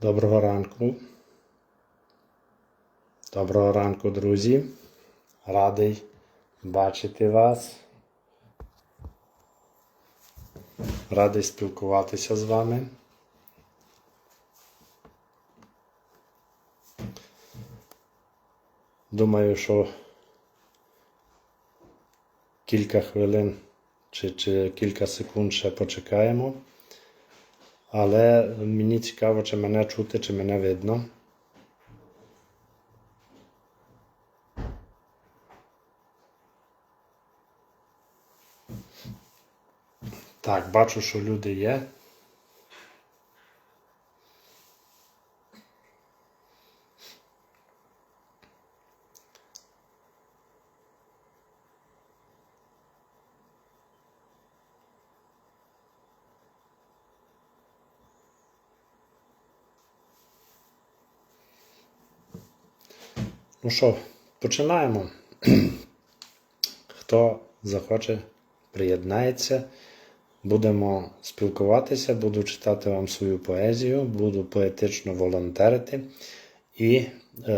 Доброго ранку. Доброго ранку, друзі. Радий бачити вас. Радий спілкуватися з вами. Думаю, що кілька хвилин чи, чи кілька секунд ще почекаємо. Але мені цікаво, чи мене чути, чи мене видно. Так, бачу, що люди є. Ну що, починаємо. Хто захоче, приєднається. Будемо спілкуватися, буду читати вам свою поезію, буду поетично волонтерити. І е,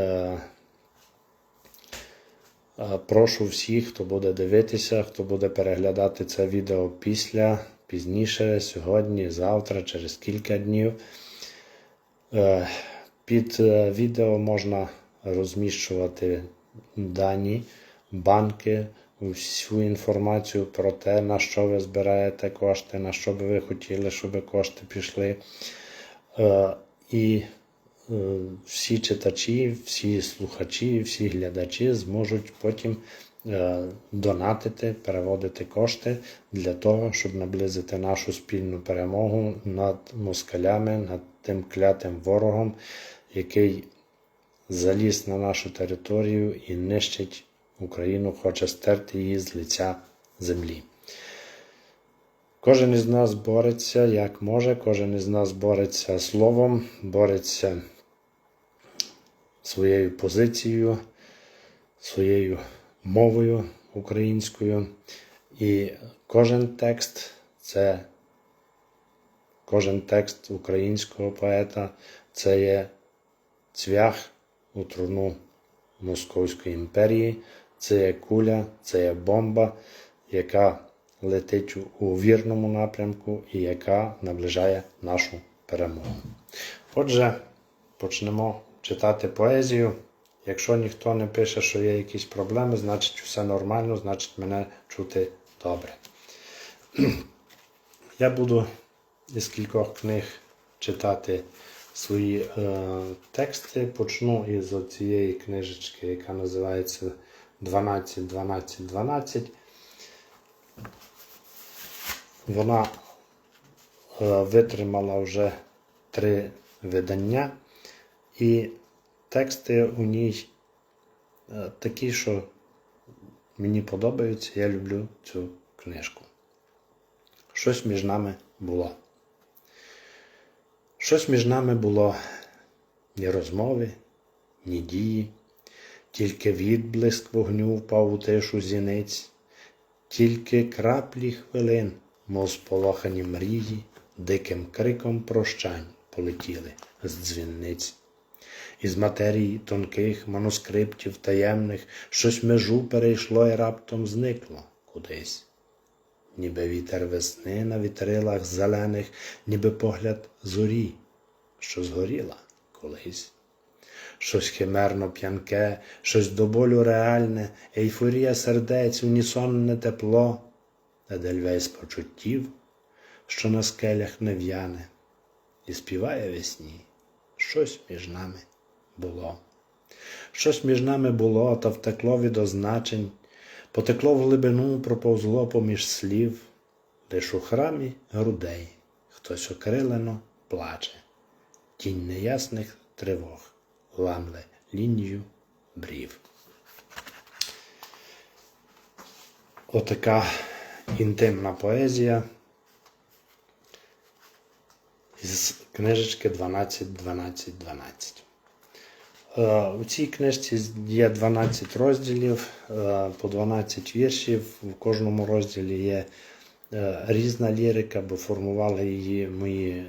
е, прошу всіх, хто буде дивитися, хто буде переглядати це відео після, пізніше, сьогодні, завтра, через кілька днів. Е, під е, відео можна розміщувати дані, банки, всю інформацію про те, на що ви збираєте кошти, на що би ви хотіли, щоб кошти пішли. Е, І е, всі читачі, всі слухачі, всі глядачі зможуть потім е, донатити, переводити кошти для того, щоб наблизити нашу спільну перемогу над москалями, над тим клятим ворогом, який заліз на нашу територію і нищить Україну, хоче стерти її з лиця землі. Кожен із нас бореться як може, кожен із нас бореться словом, бореться своєю позицією, своєю мовою українською. І кожен текст це кожен текст українського поета це є цвях у труну Московської імперії. Це є куля, це є бомба, яка летить у вірному напрямку і яка наближає нашу перемогу. Отже, почнемо читати поезію. Якщо ніхто не пише, що є якісь проблеми, значить все нормально, значить мене чути добре. Я буду із кількох книг читати свої е, тексти. Почну із цієї книжечки, яка називається 12, 12, 12. Вона е, витримала вже три видання, і тексти у ній е, такі, що мені подобаються, я люблю цю книжку. Щось між нами було. Щось між нами було. Ні розмови, ні дії, тільки відблиск вогню впав у тишу зіниць, тільки краплі хвилин, мов сполохані мрії, диким криком прощань полетіли з дзвінниць. Із матерії тонких манускриптів таємних щось межу перейшло і раптом зникло кудись ніби вітер весни на вітрилах зелених, ніби погляд зорі, що згоріла колись. Щось химерно п'янке, щось до болю реальне, ейфорія сердець, унісонне тепло, Едельвейс почуттів, що на скелях не в'яне, і співає весні, щось між нами було. Щось між нами було, та втекло від означень, Потекло в глибину, проповзло поміж слів, лиш у храмі грудей хтось окрилено плаче, тінь неясних тривог ламле лінію брів. Отака інтимна поезія з книжечки 12, 12, 12. Е, у цій книжці є 12 розділів, е, по 12 віршів. У кожному розділі є е, різна лірика, бо формували її мої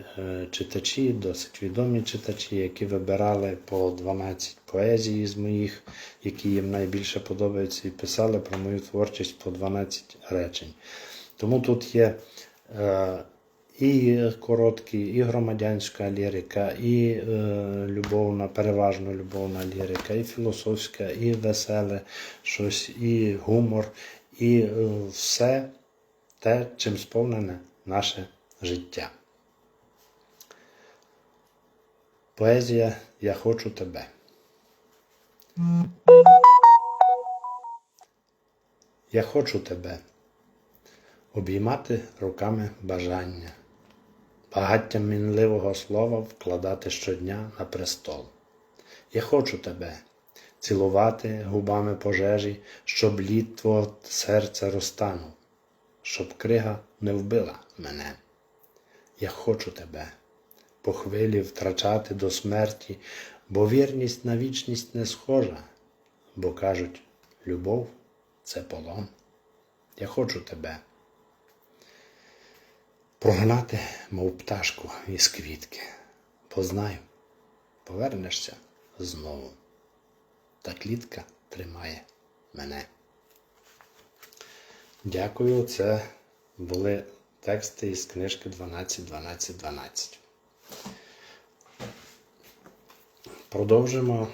читачі, досить відомі читачі, які вибирали по 12 поезій з моїх, які їм найбільше подобаються, і писали про мою творчість по 12 речень. Тому тут є і короткі, і громадянська лірика, і е, любовна, переважно любовна лірика, і філософська, і веселе щось, і гумор, і е, все те, чим сповнене наше життя. Поезія Я хочу тебе. Я хочу тебе обіймати руками бажання, багаттям мінливого слова вкладати щодня на престол. Я хочу тебе цілувати губами пожежі, щоб лід твого серця розтанув, щоб крига не вбила мене. Я хочу тебе по хвилі втрачати до смерті, бо вірність на вічність не схожа, бо кажуть, любов це полон. Я хочу тебе прогнати, мов пташку із квітки. Познаю, повернешся знову. Та клітка тримає мене. Дякую. Це були тексти із книжки 12, 12, 12. Продовжимо.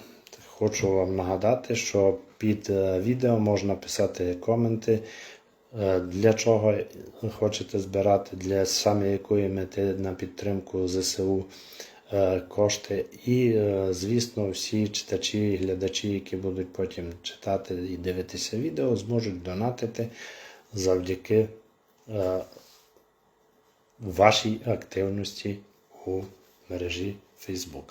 Хочу вам нагадати, що під е, відео можна писати коменти, для чого хочете збирати, для саме якої мети на підтримку ЗСУ е, кошти. І, е, звісно, всі читачі і глядачі, які будуть потім читати і дивитися відео, зможуть донатити завдяки е, вашій активності у мережі Facebook.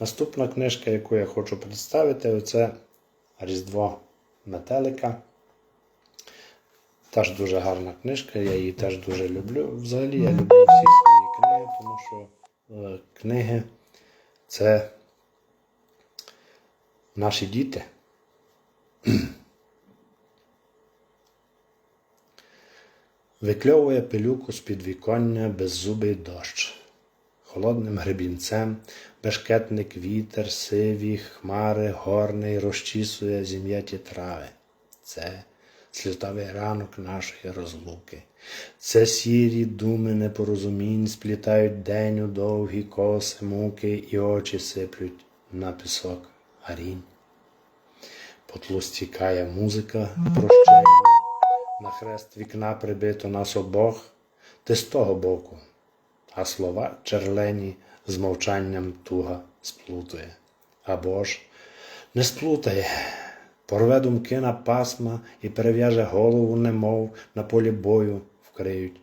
Наступна книжка, яку я хочу представити, це Різдво Метелика. Теж дуже гарна книжка, я її теж дуже люблю. Взагалі я люблю всі свої книги, тому що е, книги це наші діти. Викльовує пилюку з підвіконня беззубий дощ. Холодним гребінцем бешкетник вітер, сиві, хмари, горний розчісує зім'яті трави. Це сльотавий ранок нашої розлуки. Це сірі думи непорозумінь сплітають день у довгі коси муки і очі сиплють на пісок гарінь. По музика прощення, на хрест вікна прибито нас обох, ти з того боку, а слова черлені з мовчанням туга сплутує. Або ж не сплутає, порве думки на пасма і перев'яже голову, немов на полі бою вкриють.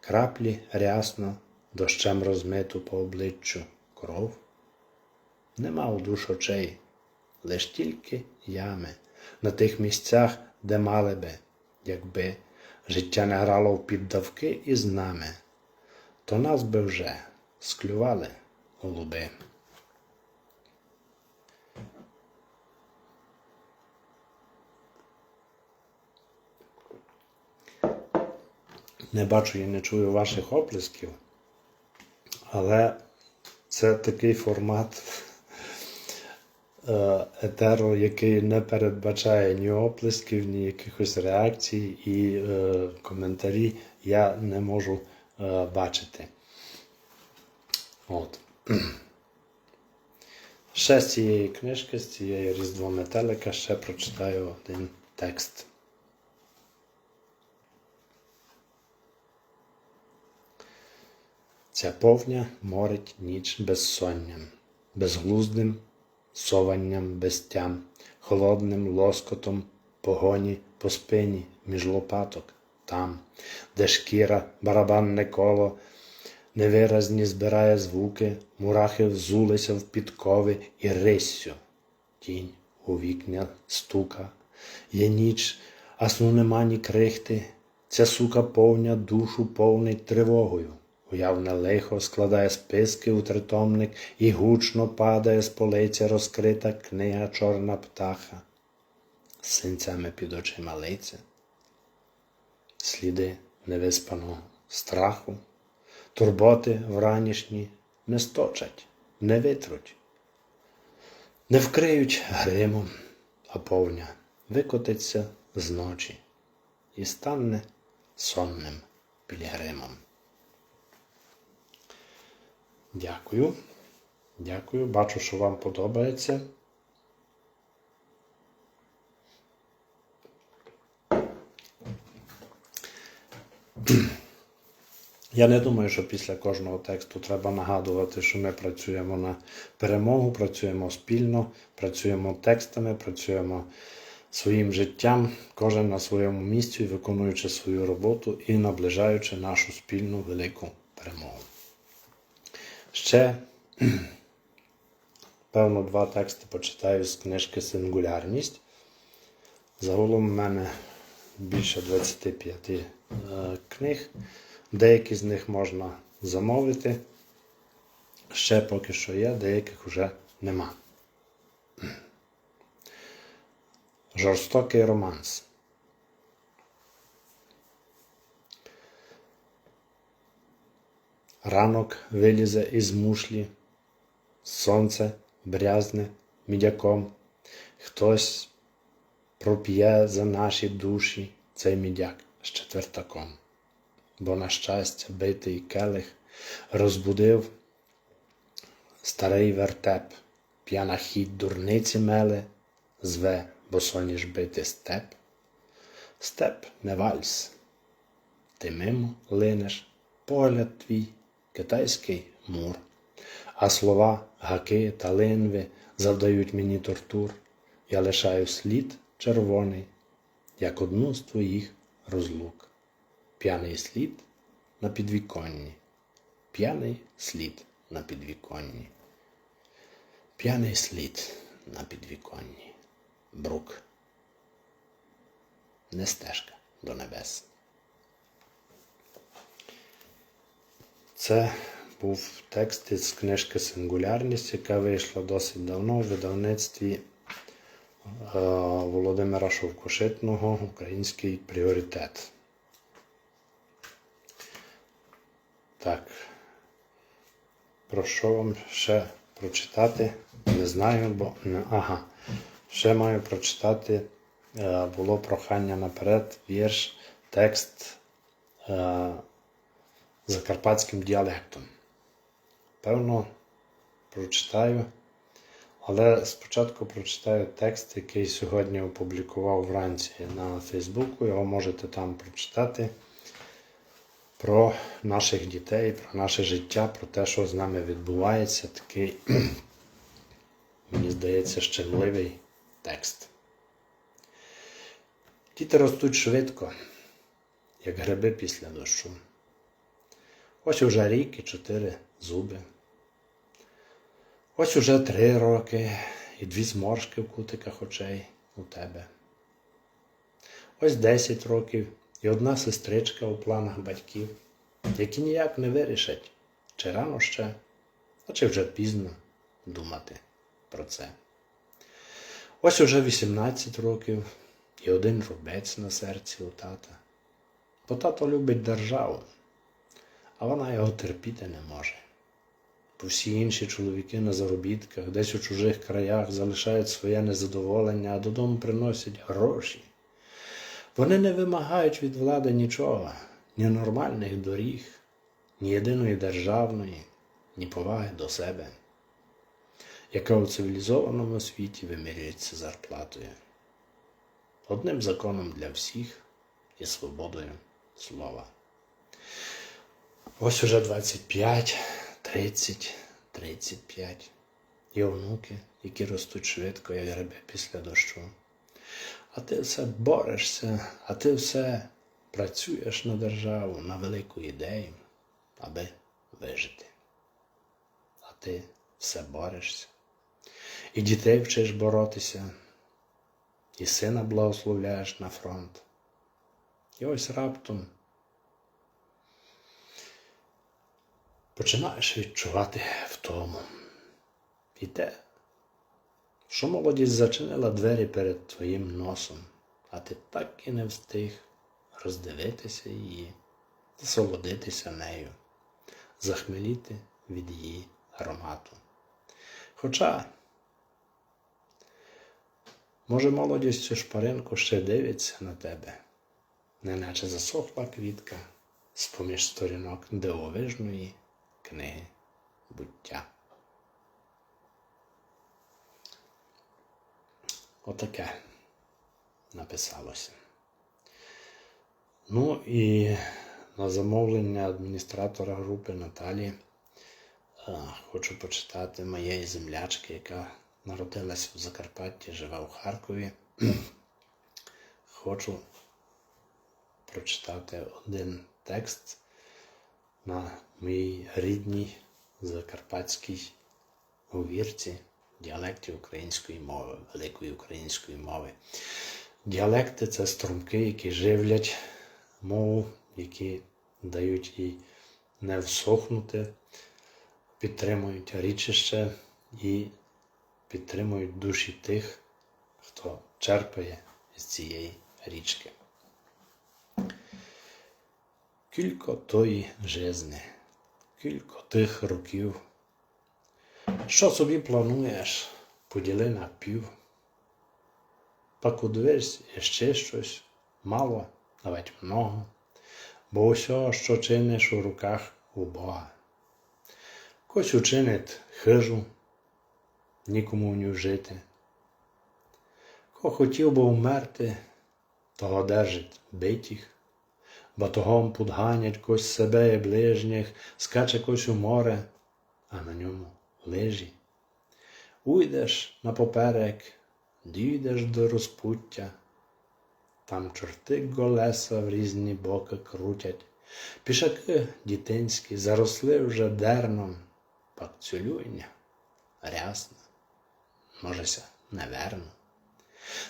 Краплі рясно, дощем розмиту по обличчю кров. Нема у душ очей, лиш тільки ями на тих місцях, де мали би, якби життя не грало в піддавки із нами, то нас би вже склювали голуби. Не бачу і не чую ваших оплесків, але це такий формат е, етеру, який не передбачає ні оплесків, ні якихось реакцій і е, коментарі я не можу е, бачити. От. Ще з цієї книжки, з цієї Різдво Метелика, ще прочитаю один текст. Ця повня морить ніч безсонням, безглуздим сованням безтям, холодним лоскотом погоні по спині між лопаток там, де шкіра, барабанне коло, невиразні збирає звуки, мурахи взулися в підкови і риссю. Тінь у вікня стука, є ніч, а сну нема ні крихти. Ця сука повня душу повнить тривогою. Уявне лихо складає списки у тритомник і гучно падає з полиця розкрита книга чорна птаха, з синцями під очима лиця. Сліди невиспаного страху, турботи вранішні не сточать, не витруть, не вкриють гримом, а повня викотиться з ночі і стане сонним пілігримом. Дякую. Дякую. Бачу, що вам подобається. Я не думаю, що після кожного тексту треба нагадувати, що ми працюємо на перемогу, працюємо спільно, працюємо текстами, працюємо своїм життям, кожен на своєму місці, виконуючи свою роботу і наближаючи нашу спільну велику перемогу. Ще, певно, два тексти почитаю з книжки Сингулярність. Загалом в мене більше 25 е, книг. Деякі з них можна замовити. Ще поки що є, деяких вже нема. Жорстокий романс. Ранок вилізе із мушлі, сонце брязне мідяком. Хтось проп'є за наші душі цей мідяк з четвертаком. Бо, на щастя, битий келих розбудив старий вертеп, п'яна хід дурниці меле, зве босоніж бити степ. Степ не вальс. Ти мимо линеш, погляд твій, китайський мур, а слова гаки та линви завдають мені тортур. Я лишаю слід червоний, як одну з твоїх розлук. П'яний слід на підвіконні, п'яний слід на підвіконні, п'яний слід на підвіконні, брук, не стежка до небес. Це був текст із книжки Сингулярність, яка вийшла досить давно в видавництві е, Володимира Шовкошитного Український пріоритет. Так. Про що вам ще прочитати? Не знаю, бо. Ага. Ще маю прочитати. е, Було прохання наперед, вірш, текст е, закарпатським діалектом. Певно, прочитаю. Але спочатку прочитаю текст, який сьогодні опублікував вранці на Фейсбуку. Його можете там прочитати про наших дітей, про наше життя, про те, що з нами відбувається. Такий, мені здається, щемливий текст. Діти ростуть швидко, як гриби після дощу. Ось уже рік і чотири зуби. Ось уже три роки і дві зморшки в кутиках очей у тебе. Ось десять років і одна сестричка у планах батьків, які ніяк не вирішать, чи рано ще, а чи вже пізно думати про це. Ось уже 18 років і один рубець на серці у тата. Бо тато любить державу, а вона його терпіти не може. Бо всі інші чоловіки на заробітках, десь у чужих краях залишають своє незадоволення, а додому приносять гроші. Вони не вимагають від влади нічого, ні нормальних доріг, ні єдиної державної, ні поваги до себе, яка у цивілізованому світі вимірюється зарплатою. Одним законом для всіх і свободою слова. Ось уже 25, 30, 35. Є онуки, які ростуть швидко, як гриби після дощу. А ти все борешся, а ти все працюєш на державу, на велику ідею, аби вижити. А ти все борешся. І дітей вчиш боротися, і сина благословляєш на фронт. І ось раптом починаєш відчувати втому. І те, що молодість зачинила двері перед твоїм носом, а ти так і не встиг роздивитися її насолодитися нею, захмеліти від її аромату. Хоча, може, молодість цю шпаринку ще дивиться на тебе, неначе засохла квітка з-поміж сторінок дивовижної книги буття. Отаке написалося. Ну і на замовлення адміністратора групи Наталі е, хочу почитати моєї землячки, яка народилась в Закарпатті, живе у Харкові. Хочу прочитати один текст на моїй рідній закарпатській говірці діалекті української мови, великої української мови. Діалекти це струмки, які живлять мову, які дають їй не всохнути, підтримують річище і підтримують душі тих, хто черпає з цієї річки. Кілько тої жизни, кілько тих років. Що собі плануєш, поділи на пів. Покудвись ще щось, мало, навіть много, бо усе, що чиниш у руках у Бога. Кось учинить хижу, нікому в ню жити. Ко хотів би вмерти, того держить битіх, бо того подганять кось себе і ближніх, скаче кось у море, а на ньому лижі. Уйдеш на поперек, дійдеш до розпуття, там чорти голеса в різні боки крутять, пішаки дітинські заросли вже дерном, пак цюлюйня, рясна, можеся, неверно.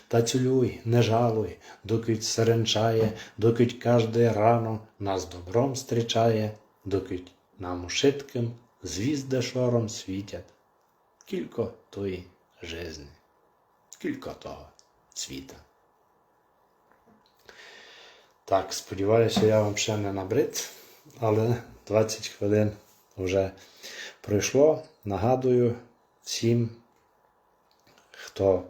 Та цюлюй, не жалуй, докуть саренчає, докуть кожде рано нас добром зустрічає, докуть нам ушитким звізди шором світять. Кілько тої жизни, кілько того світа. Так, сподіваюся, я вам ще не набрид, але 20 хвилин вже пройшло. Нагадую всім, хто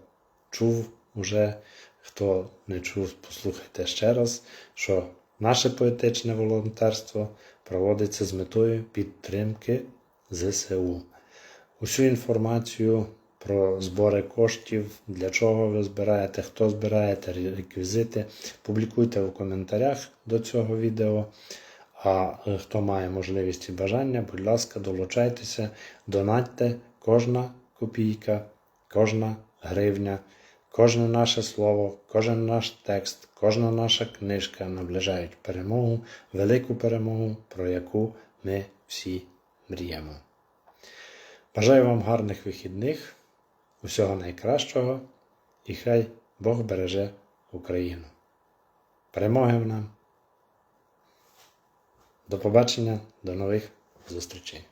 чув уже, хто не чув, послухайте ще раз, що наше поетичне волонтерство проводиться з метою підтримки ЗСУ. Усю інформацію про збори коштів, для чого ви збираєте, хто збираєте, реквізити, публікуйте в коментарях до цього відео. А е, хто має можливість і бажання, будь ласка, долучайтеся, донатьте кожна копійка, кожна гривня, кожне наше слово, кожен наш текст, кожна наша книжка наближають перемогу, велику перемогу, про яку ми всі мріємо. Бажаю вам гарних вихідних, усього найкращого і хай Бог береже Україну. Перемоги нам! До побачення, до нових зустрічей!